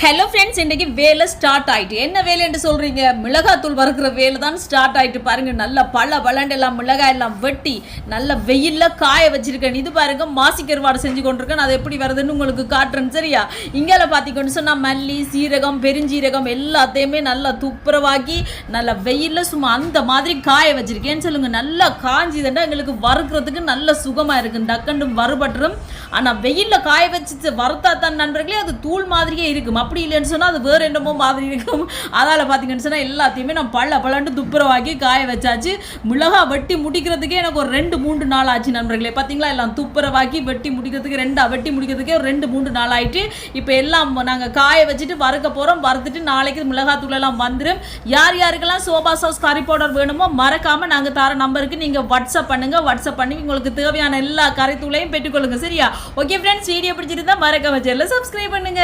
Hello friends இன்னைக்கு வேலை start ஆயிட்டு. என்ன வேலை என்று சொல்கிறீங்க மிளகாத்தூள் வறுக்கிற வேலை தான் ஸ்டார்ட் ஆகிட்டு பாருங்கள் நல்ல பல பலண்டு எல்லாம் மிளகாய் எல்லாம் வெட்டி நல்ல வெயிலில் காய வச்சுருக்கேன். இது பாருங்கள் மாசி கருவாடு செஞ்சு கொண்டிருக்கேன். அது எப்படி வருதுன்னு உங்களுக்கு காட்டுறேன் சரியா? இங்கே பார்த்தீங்கன்னு சொன்னால் மல்லி சீரகம் பெருஞ்சீரகம் எல்லாத்தையுமே நல்லா துப்புரவாக்கி நல்ல வெயிலில் சும்மா அந்த மாதிரி காய வச்சுருக்கேன்னு சொல்லுங்கள் நல்லா காஞ்சிதுண்டா எங்களுக்கு வறுக்கிறதுக்கு நல்ல சுகமாக இருக்குது டக்கண்டும் வறுபட்டுரும். ஆனால் வெயிலில் காய வச்சு வறுத்தா தான் நண்பர்களே அது தூள் மாதிரியே இருக்கும். அப்படி இல்லைன்னு சொன்னால் அது வேறு என்னமோ மாதிரி இருக்கும். அதால் பார்த்தீங்கன்னு சொன்னால் எல்லாத்தையுமே நான் பள்ள பழண்டு துப்புரவாக்கி காய வச்சாச்சு. மிளகா வெட்டி முடிக்கிறதுக்கே எனக்கு ஒரு ரெண்டு மூன்று நாள் ஆச்சு நண்பர்களே. பார்த்தீங்களா எல்லாம் துப்புரவாக்கி வெட்டி முடிக்கிறதுக்கு ரெண்டாக வெட்டி முடிக்கிறதுக்கே ஒரு ரெண்டு மூன்று நாள் ஆயிட்டு இப்போ எல்லாம் நாங்கள் காய வச்சுட்டு வறுக்க போகிறோம் வறுத்துட்டு நாளைக்கு மிளகாத்தூள் எல்லாம் வந்துடும் யார் யாருக்கெல்லாம் சோபா சாஸ் கறி பவுடர் வேணுமோ மறக்காமல் நாங்கள் தர நம்பருக்கு நீங்கள் வாட்ஸ்அப் பண்ணுங்கள் வாட்ஸ்அப் பண்ணி உங்களுக்கு தேவையான எல்லா கறித்தூளையும் பெற்றுக்கொள்ளுங்க. சரியா? ஓகே ஃப்ரெண்ட்ஸ் வீடியோ பிடிச்சிருந்தா மறக்காம சேனலை சப்ஸ்கிரைப் பண்ணுங்க.